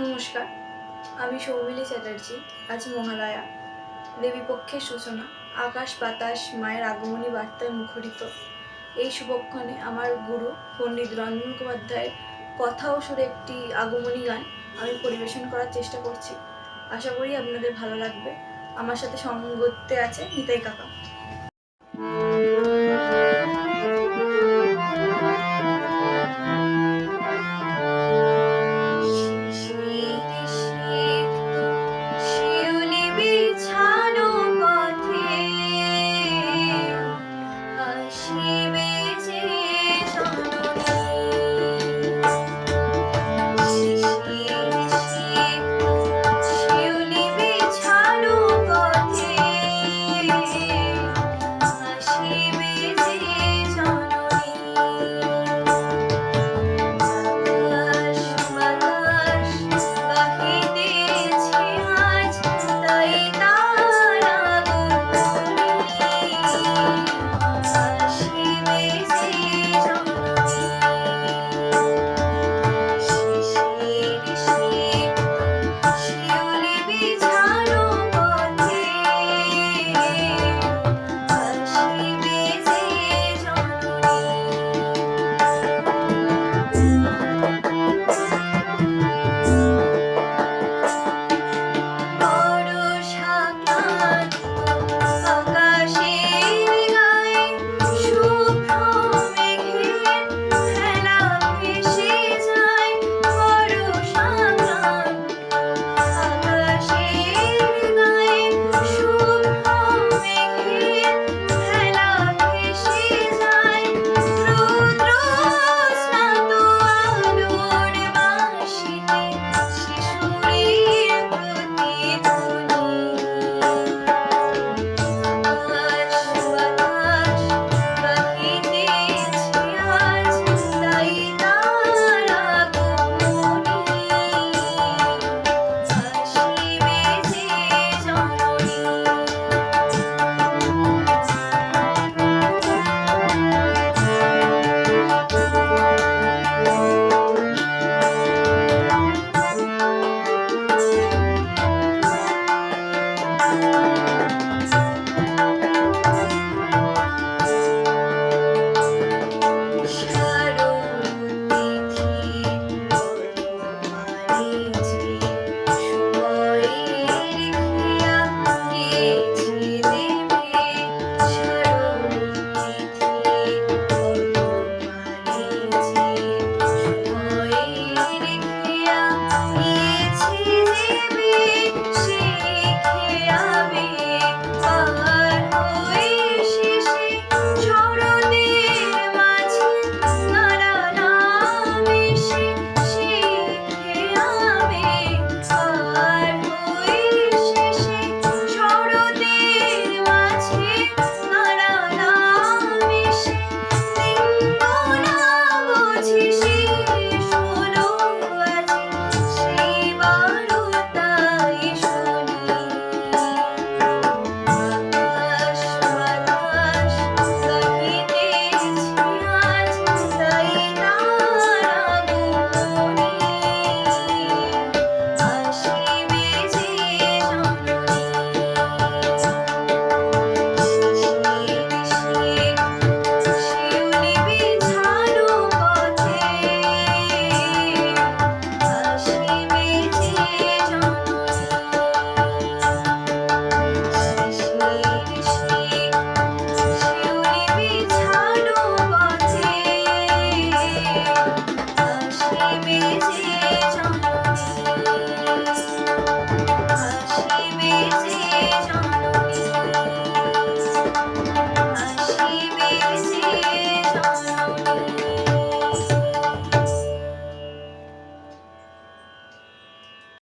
নমস্কার, আমি সৌমিলি চ্যাটার্জি, আজ মহালয়া। দেবীপক্ষের সূচনা, আকাশ বাতাস, মায়ের আগমনী বার্তায় মুখরিত। এই শুভক্ষণে আমার গুরু পণ্ডিত রঞ্জন মুখোপাধ্যায়ের কথা ও সুরে একটি আগমনী গান আমি পরিবেশন করার চেষ্টা করছি। আশা করি আপনাদের ভালো লাগবে। আমার সাথে সঙ্গতে আছে নিতাই কাকা।